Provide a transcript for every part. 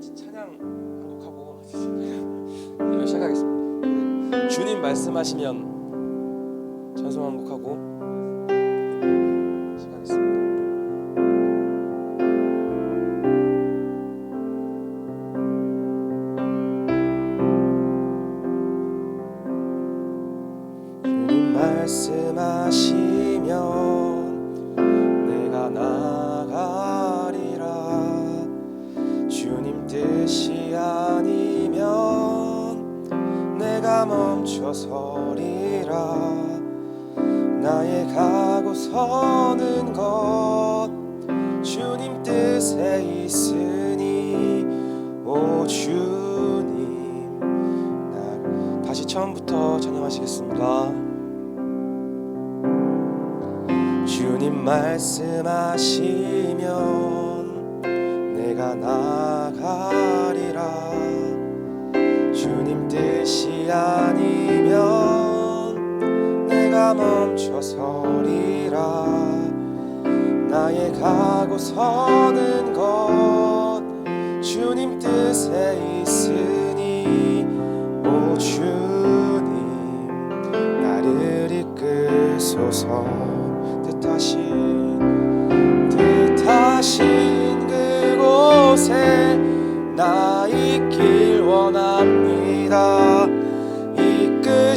같이 찬양 한 곡 하고 네, 시작하겠습니다. 주님 말씀하시면 찬송 한 곡 하고 시작하겠습니다. 멈춰서리라. 나의 가고 서는 것. 주님 뜻에 있으니 오 주님. 나 다시 처음부터 찬양하시겠습니다. 주님 말씀하시면 내가 나가리라 주님 뜻이 아니면 내가 멈춰서리라. 나의 가고 서는 것 주님 뜻에 있으니 오 주님 나를 이끄소서. 뜻하신 뜻하신 그곳에 나 있길 원합니다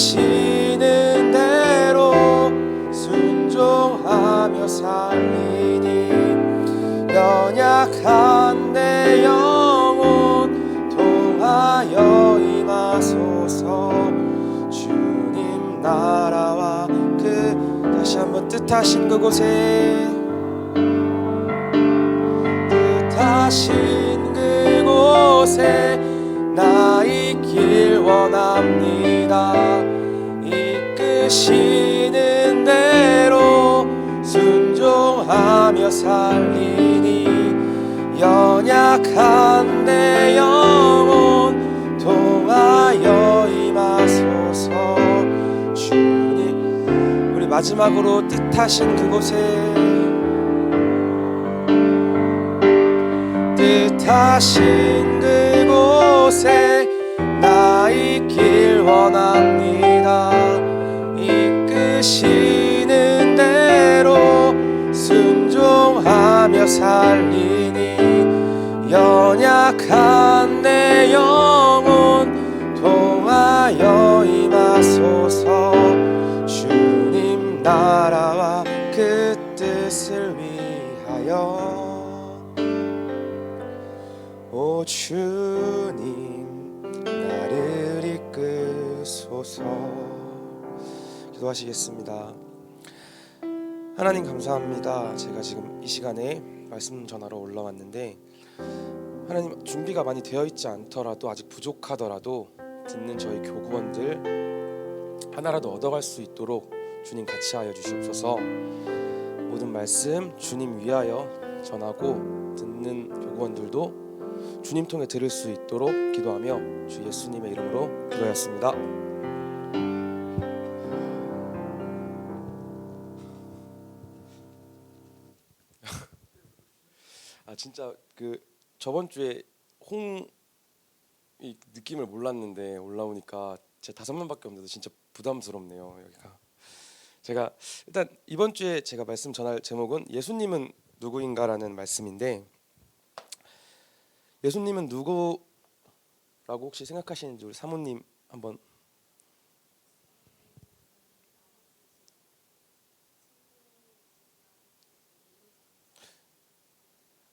이끄시는 대로 순종하며 살리니 연약한 내 영혼 통하여 임하소서. 주님 나라와 그 다시 한번 뜻하신 그곳에 뜻하신 그곳에 나 이끄시는 대로 순종하며 살리니 연약한 내 영혼 통하여 임하소서. 주님 우리 마지막으로 뜻하신 그곳에 뜻하신 그곳에 나 있길 원합니다 이끄시는 대로 순종하며 살리니 연약한 내 영혼 통하여 임하소서. 주님 나라와 그 뜻을 위하여. 오 주님 나를 이끄소서 기도하시겠습니다. 하나님 감사합니다. 제가 지금 이 시간에 말씀 전하러 올라왔는데 하나님 준비가 많이 되어 있지 않더라도 아직 부족하더라도 듣는 저희 교구원들 하나라도 얻어갈 수 있도록 주님 같이 하여 주시옵소서. 모든 말씀 주님 위하여 전하고 듣는 교구원들도 주님 통해 들을 수 있도록 기도하며 주 예수님의 이름으로 기도하였습니다. 진짜 그 저번 주에 홍 이 느낌을 몰랐는데 올라오니까 제 다섯 명밖에 없는데 진짜 부담스럽네요 여기가. 제가 일단 이번 주에 제가 말씀 전할 제목은 예수님은 누구인가라는 말씀인데 예수님은 누구라고 혹시 생각하시는지 우리 사모님 한번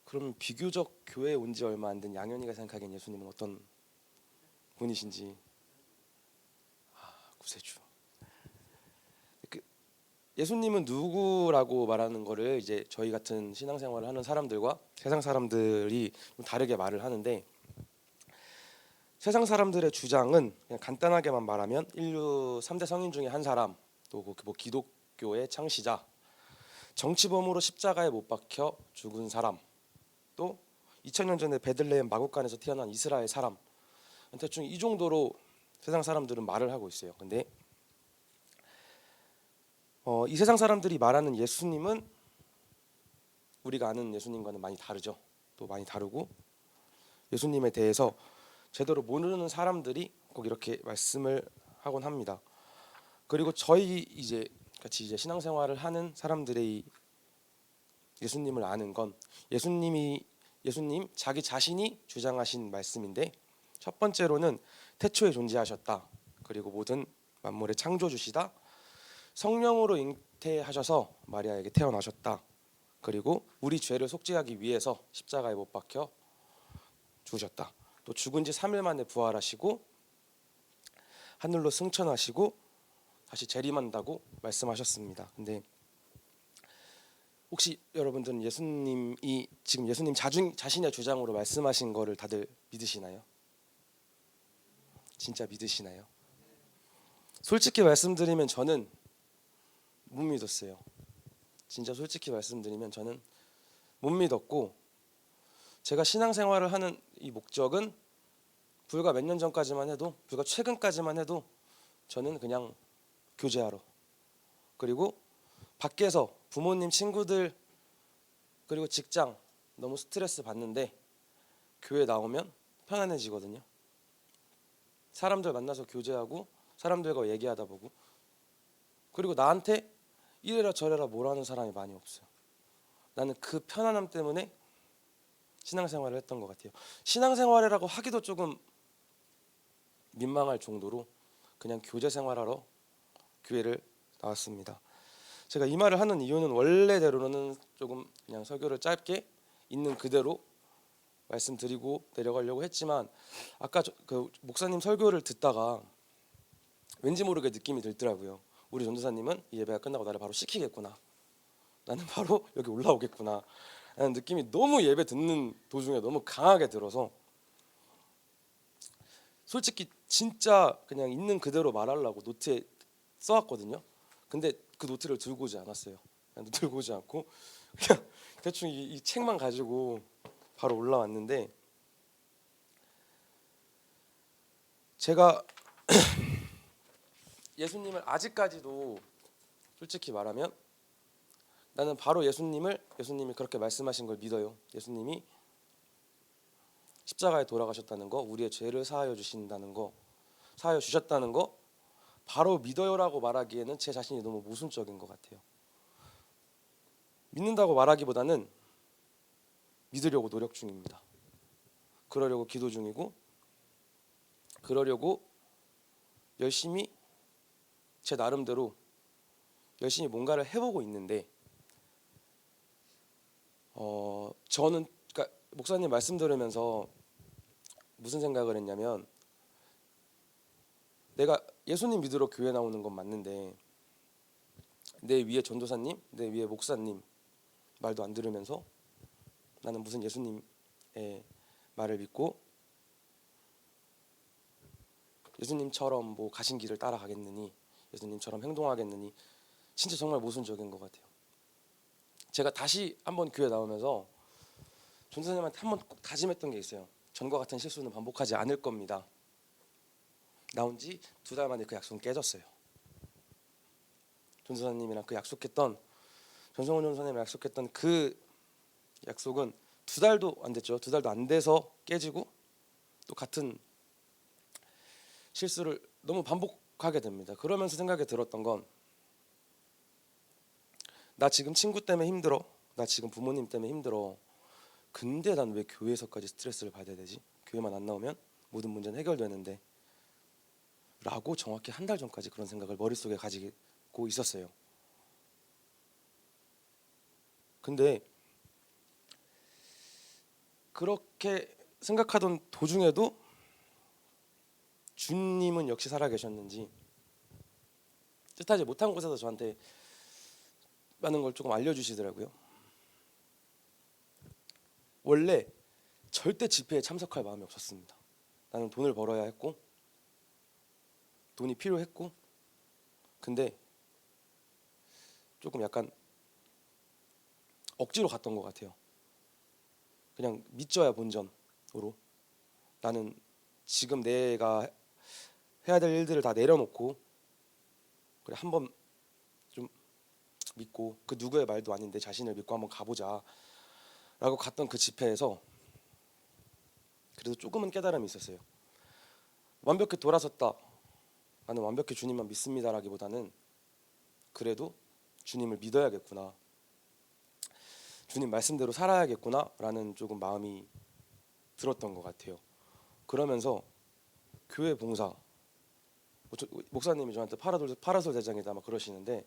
그러면 비교적 교회에 온 지 얼마 안 된 양현이가 생각하기엔 예수님은 어떤 분이신지. 아 구세주. 그 예수님은 누구라고 말하는 거를 이제 저희 같은 신앙생활을 하는 사람들과 세상 사람들이 좀 다르게 말을 하는데 세상 사람들의 주장은 그냥 간단하게만 말하면 인류 3대 성인 중에 한 사람 또뭐 기독교의 창시자 정치범으로 십자가에 못 박혀 죽은 사람 또 2000년 전에 베들레헴 마국간에서 태어난 이스라엘 사람 대충 이 정도로 세상 사람들은 말을 하고 있어요. 근데 어, 이 세상 사람들이 말하는 예수님은 우리가 아는 예수님과는 많이 다르죠. 또 많이 다르고 예수님에 대해서 제대로 모르는 사람들이 꼭 이렇게 말씀을 하곤 합니다. 그리고 저희 이제 같이 이제 신앙생활을 하는 사람들의 이 예수님을 아는 건 예수님이 예수님 자기 자신이 주장하신 말씀인데 첫 번째로는 태초에 존재하셨다. 그리고 모든 만물의 창조주시다. 성령으로 잉태하셔서 마리아에게 태어나셨다. 그리고 우리 죄를 속죄하기 위해서 십자가에 못 박혀 죽으셨다. 또 죽은 지 3일 만에 부활하시고 하늘로 승천하시고 다시 재림한다고 말씀하셨습니다. 근데 혹시 여러분들은 예수님이 지금 예수님 자중, 자신의 주장으로 말씀하신 거를 다들 믿으시나요? 진짜 믿으시나요? 솔직히 말씀드리면 저는 못 믿었어요. 진짜 솔직히 말씀드리면 저는 못 믿었고 제가 신앙생활을 하는 이 목적은 불과 몇 년 전까지만 해도 불과 최근까지만 해도 저는 그냥 교제하러 그리고 밖에서 부모님 친구들 그리고 직장 너무 스트레스 받는데 교회 나오면 편안해지거든요. 사람들 만나서 교제하고 사람들과 얘기하다 보고 그리고 나한테 이래라 저래라 뭐라는 사람이 많이 없어요. 나는 그 편안함 때문에 신앙생활을 했던 것 같아요. 신앙생활이라고 하기도 조금 민망할 정도로 그냥 교제 생활하러 교회를 나왔습니다. 제가 이 말을 하는 이유는 원래대로는 조금 그냥 설교를 짧게 있는 그대로 말씀드리고 내려가려고 했지만 아까 저, 그 목사님 설교를 듣다가 왠지 모르게 느낌이 들더라고요. 우리 전도사님은 이 예배가 끝나고 나를 바로 시키겠구나. 나는 바로 여기 올라오겠구나. 라는 느낌이 너무 예배 듣는 도중에 너무 강하게 들어서 솔직히 진짜 그냥 있는 그대로 말하려고 노트에 써왔거든요. 근데 그 노트를 들고 오지 않았어요. 들고 오지 않고 그냥 대충 이, 이 책만 가지고 바로 올라왔는데 제가 예수님을 아직까지도 솔직히 말하면 나는 바로 예수님을 예수님이 그렇게 말씀하신 걸 믿어요. 예수님이 십자가에 돌아가셨다는 거, 우리의 죄를 사하여 주신다는 거, 사하여 주셨다는 거 바로 믿어요라고 말하기에는 제 자신이 너무 모순적인 것 같아요. 믿는다고 말하기보다는 믿으려고 노력 중입니다. 그러려고 기도 중이고 그러려고 열심히 제 나름대로 열심히 뭔가를 해보고 있는데 어 저는 그러니까 목사님 말씀 들으면서 무슨 생각을 했냐면 내가 예수님 믿으러 교회 나오는 건 맞는데 내 위에 전도사님, 내 위에 목사님 말도 안 들으면서 나는 무슨 예수님의 말을 믿고 예수님처럼 뭐 가신 길을 따라가겠느니 예수님처럼 행동하겠느니 진짜 정말 모순적인 것 같아요. 제가 다시 한번 교회 나오면서 전도사님한테 한번 꼭 다짐했던 게 있어요. 전과 같은 실수는 반복하지 않을 겁니다. 나온 지 두 달 만에 그 약속은 깨졌어요. 전도사님이랑 그 약속했던 전성훈 전도사님이랑 약속했던 그 약속은 두 달도 안 됐죠. 두 달도 안 돼서 깨지고 또 같은 실수를 너무 반복하게 됩니다. 그러면서 생각이 들었던 건 나 지금 친구 때문에 힘들어. 나 지금 부모님 때문에 힘들어. 근데 난 왜 교회에서까지 스트레스를 받아야 되지? 교회만 안 나오면 모든 문제는 해결되는데 라고 정확히 한 달 전까지 그런 생각을 머릿속에 가지고 있었어요. 근데 그렇게 생각하던 도중에도 주님은 역시 살아 계셨는지 뜻하지 못한 곳에서 저한테 많은 걸 조금 알려주시더라고요. 원래 절대 집회에 참석할 마음이 없었습니다. 나는 돈을 벌어야 했고 돈이 필요했고 근데 조금 약간 억지로 갔던 것 같아요. 그냥 믿져야 본전으로 나는 지금 내가 해야 될 일들을 다 내려놓고 그래 한번 좀 믿고 그 누구의 말도 아닌데 자신을 믿고 한번 가보자라고 갔던 그 집회에서 그래도 조금은 깨달음이 있었어요. 완벽히 돌아섰다. 나는 완벽히 주님만 믿습니다라기보다는 그래도 주님을 믿어야겠구나. 주님 말씀대로 살아야겠구나라는 조금 마음이 들었던 것 같아요. 그러면서 교회 봉사 뭐 저- 목사님이 저한테 파라솔 파라솔 대장이다 막 그러시는데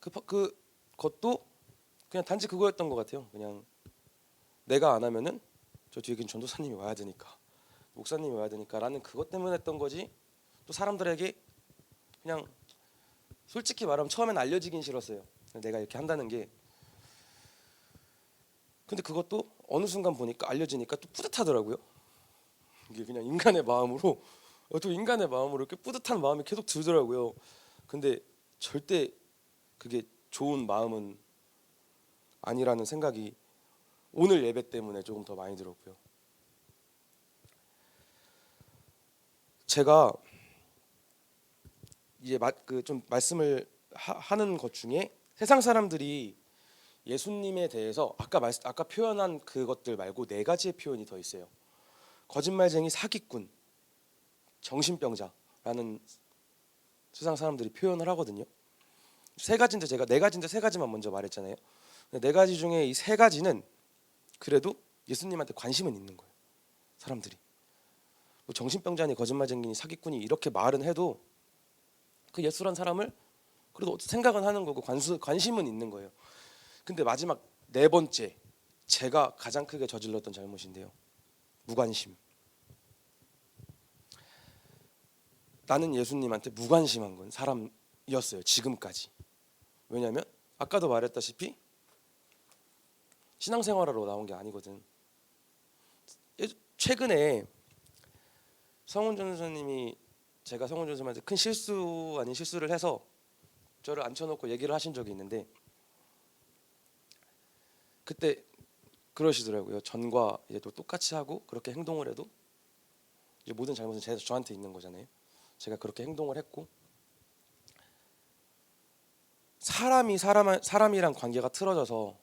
그, 파- 그 것도 그냥 단지 그거였던 것 같아요. 그냥 내가 안 하면은 저 뒤에 계신 전도사님이 와야 되니까 목사님이 와야 되니까 라는 그것 때문에 했던 거지. 또 사람들에게 그냥 솔직히 말하면 처음엔 알려지긴 싫었어요. 내가 이렇게 한다는 게. 근데 그것도 어느 순간 보니까 알려지니까 또 뿌듯하더라고요. 이게 그냥 인간의 마음으로 어, 또 인간의 마음으로 이렇게 뿌듯한 마음이 계속 들더라고요. 근데 절대 그게 좋은 마음은 아니라는 생각이 오늘 예배 때문에 조금 더 많이 들었고요. 제가 이제 그 좀 말씀을 하, 는것 중에 세상 사람들이 예수님에 대해서 아까 말, 아까 표현한 그것들 말고 네 가지의 표현이 더 있어요. 거짓말쟁이, 사기꾼, 정신병자라는 세상 사람들이 표현을 하거든요. 세 가지인데 제가 네 가지인데 세 가지만 먼저 말했잖아요. 네 가지 중에 이 세 가지는 그래도 예수님한테 관심은 있는 거예요. 사람들이 뭐 정신병자니 거짓말쟁이니 사기꾼이 이렇게 말은 해도 그 예수란 사람을 그래도 생각은 하는 거고 관수, 관심은 있는 거예요. 근데 마지막 네 번째 제가 가장 크게 저질렀던 잘못인데요. 무관심. 나는 예수님한테 무관심한 건 사람이었어요. 지금까지. 왜냐하면 아까도 말했다시피 신앙생활하러 나온 게 아니거든. 예- 최근에 성훈 전사님이 제가 성훈 전사님한테 큰 실수 아닌 실수를 해서 저를 앉혀놓고 얘기를 하신 적이 있는데 그때 그러시더라고요. 전과 이제 또 똑같이 하고 그렇게 행동을 해도 이제 모든 잘못은 제 저한테 있는 거잖아요. 제가 그렇게 행동을 했고 사람이 사람 사람이랑 관계가 틀어져서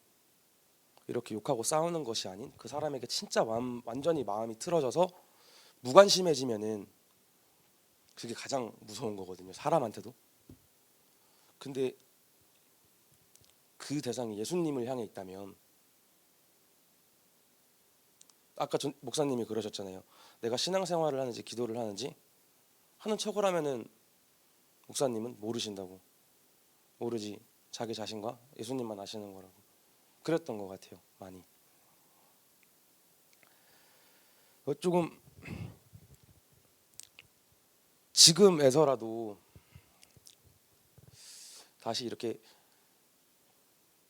이렇게 욕하고 싸우는 것이 아닌 그 사람에게 진짜 마음, 완전히 마음이 틀어져서 무관심해지면은 그게 가장 무서운 거거든요. 사람한테도. 근데 그 대상이 예수님을 향해 있다면 아까 전, 목사님이 그러셨잖아요. 내가 신앙생활을 하는지 기도를 하는지 하는 척을 하면은 목사님은 모르신다고 모르지 자기 자신과 예수님만 아시는 거라고 그랬던 것 같아요 많이 어, 조금 지금에서라도 다시 이렇게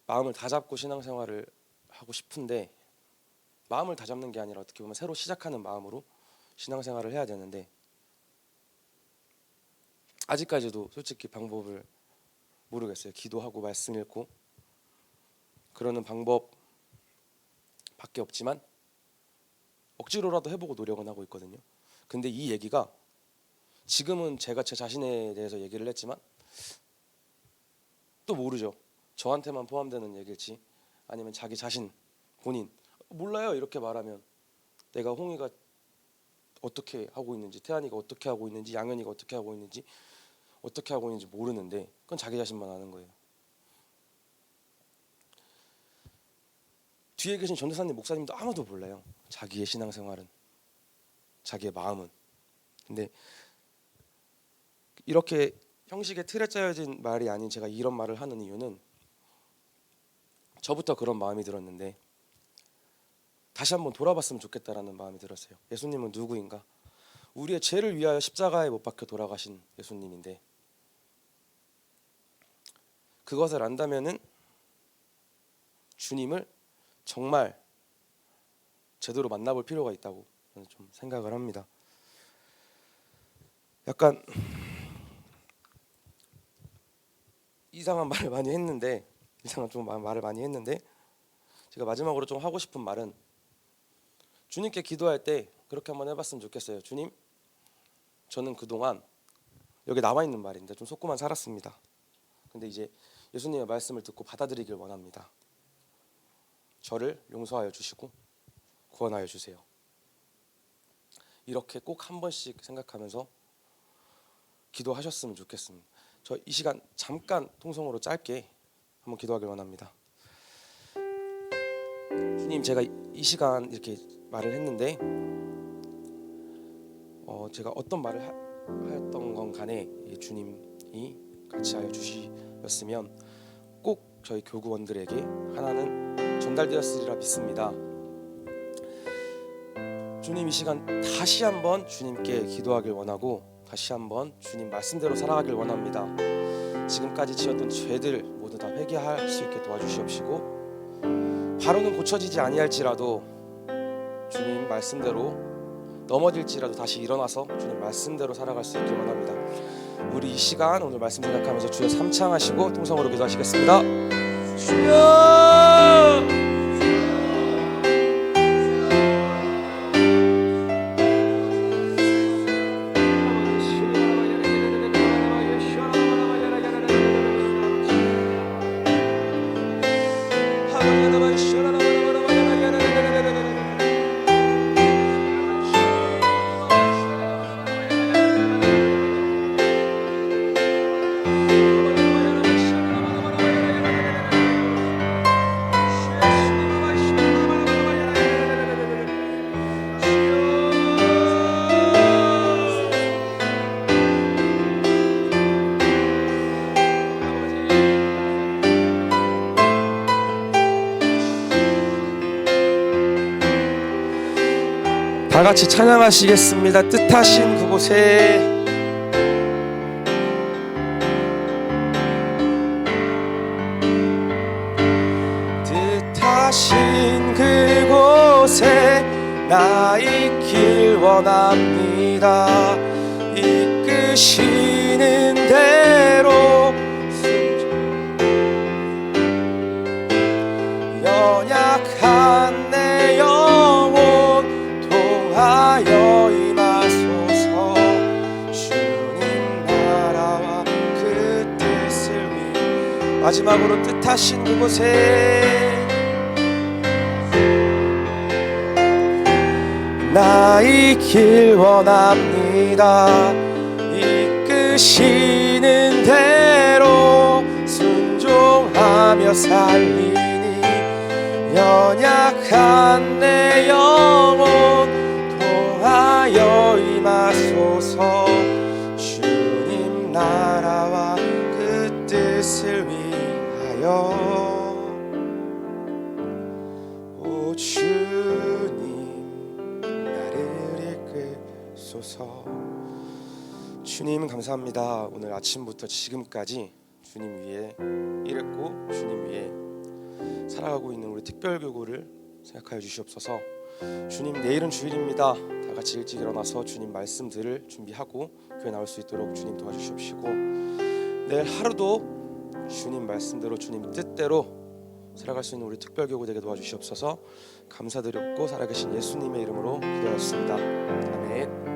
마음을 다잡고 신앙생활을 하고 싶은데 마음을 다잡는 게 아니라 어떻게 보면 새로 시작하는 마음으로 신앙생활을 해야 되는데 아직까지도 솔직히 방법을 모르겠어요. 기도하고 말씀 읽고 그러는 방법 밖에 없지만 억지로라도 해보고 노력은 하고 있거든요. 근데 이 얘기가 지금은 제가 제 자신에 대해서 얘기를 했지만 또 모르죠. 저한테만 포함되는 얘기일지 아니면 자기 자신 본인 몰라요 이렇게 말하면 내가 홍이가 어떻게 하고 있는지 태안이가 어떻게 하고 있는지 양현이가 어떻게 하고 있는지 어떻게 하고 있는지 모르는데 그건 자기 자신만 아는 거예요. 뒤에 계신 전도사님 목사님도 아무도 몰라요. 자기의 신앙생활은 자기의 마음은 근데 이렇게 형식의 틀에 짜여진 말이 아닌 제가 이런 말을 하는 이유는 저부터 그런 마음이 들었는데 다시 한번 돌아봤으면 좋겠다라는 마음이 들었어요. 예수님은 누구인가? 우리의 죄를 위하여 십자가에 못 박혀 돌아가신 예수님인데 그것을 안다면은 주님을 정말 제대로 만나볼 필요가 있다고 저는 좀 생각을 합니다. 약간 이상한 말을 많이 했는데 이상한 좀 마- 말을 많이 했는데 제가 마지막으로 좀 하고 싶은 말은 주님께 기도할 때 그렇게 한번 해봤으면 좋겠어요. 주님, 저는 그동안 여기 나와 있는 말인데 좀 속고만 살았습니다. 근데 이제 예수님의 말씀을 듣고 받아들이길 원합니다. 저를 용서하여 주시고 구원하여 주세요. 이렇게 꼭 한 번씩 생각하면서 기도하셨으면 좋겠습니다. 저 이 시간 잠깐 통성으로 짧게 한번 기도하길 원합니다. 주님 제가 이 시간 이렇게 말을 했는데 어 제가 어떤 말을 하, 하였던 건 간에 이 주님이 같이 하여 주시었으면 꼭 저희 교구원들에게 하나는 전달되었으리라 믿습니다. 주님 이 시간 다시 한번 주님께 기도하길 원하고 다시 한번 주님 말씀대로 살아가길 원합니다. 지금까지 지었던 죄들 모두 다 회개할 수 있게 도와주시옵시고 바로는 고쳐지지 아니할지라도 주님 말씀대로 넘어질지라도 다시 일어나서 주님 말씀대로 살아갈 수 있길 원합니다. 우리 이 시간 오늘 말씀 생각하면서 주여 삼창하시고 통성으로 기도하시겠습니다. 주여 같이 찬양하시겠습니다. 뜻하신 그곳에 뜻하신 그곳에 나 있길 원합니다. 이끄시 마지막으로 뜻하신 그곳에 나 있길 원합니다. 이끄시는 대로 순종하며 살리니 연약한 내 영혼 이끌소서 주님 감사합니다 오늘 아침부터 지금까지 주님 위에 일했고 주님 위에 살아가고 있는 우리 특별 교구를 생각하여 주시옵소서. 주님 내일은 주일입니다. 다 같이 일찍 일어나서 주님 말씀 들을 준비하고 교회 나올 수 있도록 주님 도와주시옵시고 내일 하루도 주님 말씀대로 주님 뜻대로 살아갈 수 있는 우리 특별 교구 되게 도와주시옵소서. 감사드렸고 살아계신 예수님의 이름으로 기도하였습니다. 아멘.